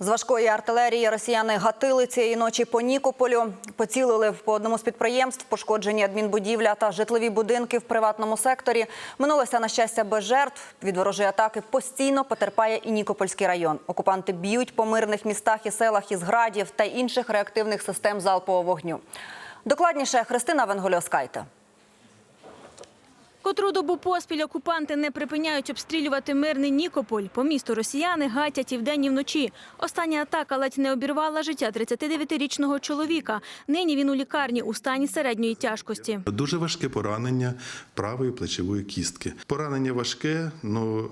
З важкої артилерії росіяни гатили цієї ночі по Нікополю. Поцілили по одному з підприємств, пошкоджені адмінбудівля та житлові будинки в приватному секторі. Минулося на щастя без жертв. Від ворожої атаки постійно потерпає і Нікопольський район. Окупанти б'ють по мирних містах і селах із градів та інших реактивних систем залпового вогню. Докладніше Христина Венгольоскайте. Котру добу поспіль окупанти не припиняють обстрілювати мирний Нікополь. По місту росіяни гатять і вдень, і вночі. Остання атака ледь не обірвала життя 39-річного чоловіка. Нині він у лікарні у стані середньої тяжкості. Дуже важке поранення правої плечової кістки. Поранення важке, але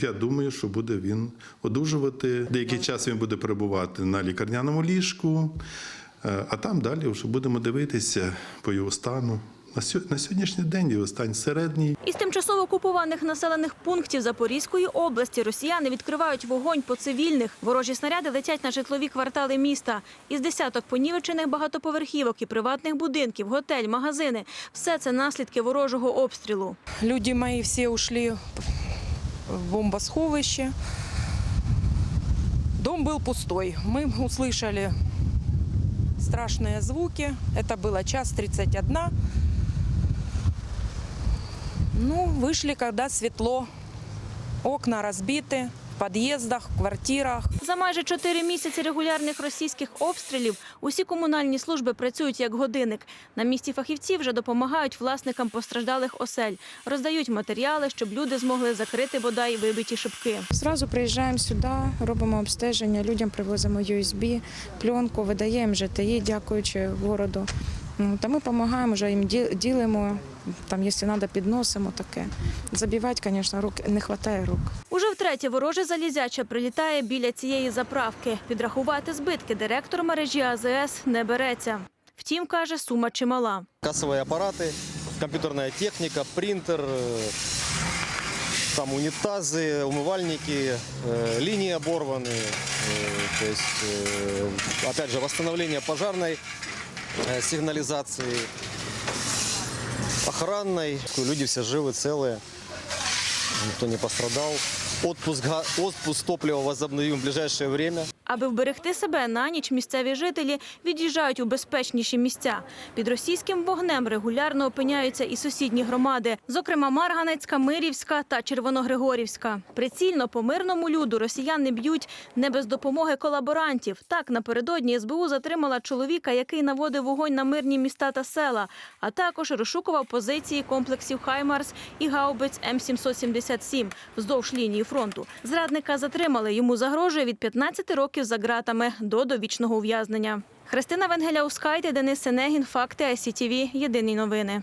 я думаю, що буде він одужувати. Деякий час він буде перебувати на лікарняному ліжку, е, а там далі вже будемо дивитися по його стану На сьо- На сьогоднішній день його стан середній. Із тимчасово окупованих населених пунктів Запорізької області росіяни відкривають вогонь по цивільних. Ворожі снаряди летять на житлові квартали міста. Із десяток понівечених багатоповерхівок і приватних будинків, готель, магазини – все це наслідки ворожого обстрілу. Люди мои все ушли в бомбосховище. Дом был пустой. Мы услышали страшные звуки. Это было час 31. Ну, вышли, когда светло. Окна разбиты в подъездах, в квартирах. За майже чотири місяці регулярних російських обстрілів усі комунальні служби працюють як годинник. На місці фахівці вже допомагають власникам постраждалих осель, роздають матеріали, щоб люди змогли закрити бодай вибиті шибки. Зразу приїжджаємо сюди, робимо обстеження, людям привозимо USB, пленку, видаємо ЖТІ, дякуючи городу. Ну, Та ми допомагаємо, вже їм ді- ділимо, там, якщо треба, підносимо таке. Забивати, звісно, рук не вистачає рук. Уже втретє вороже залізяча прилітає біля цієї заправки. Підрахувати збитки директор мережі АЗС не береться. Втім, каже, сума чимала. кассовые аппараты, компьютерная техника, принтер, э, там унитазы, умывальники, э, линии оборваны, э, то есть, э, опять же, восстановление пожарной э, сигнализации, охранной. Люди все живы, целые, никто не пострадал. Отпуск, отпуск топлива возобновим в ближайшее время. Аби вберегти себе на ніч, місцеві жителі від'їжджають у безпечніші місця. Під російським вогнем регулярно опиняються і сусідні громади, зокрема Марганецька, Мирівська та Червоногригорівська. Прицільно по мирному люду росіяни б'ють не без допомоги колаборантів. Так напередодні СБУ затримала чоловіка, який наводив вогонь на мирні міста та села, а також розшукував позиції комплексів Хаймарс і гаубиць М777 вздовж лінії фронту. Зрадника затримали. Йому загрожує від 15 років за ґратами до довічного ув'язнення. Христина Венгеля Ускайте, Денис Сенегін, Факти ICTV. Єдині новини.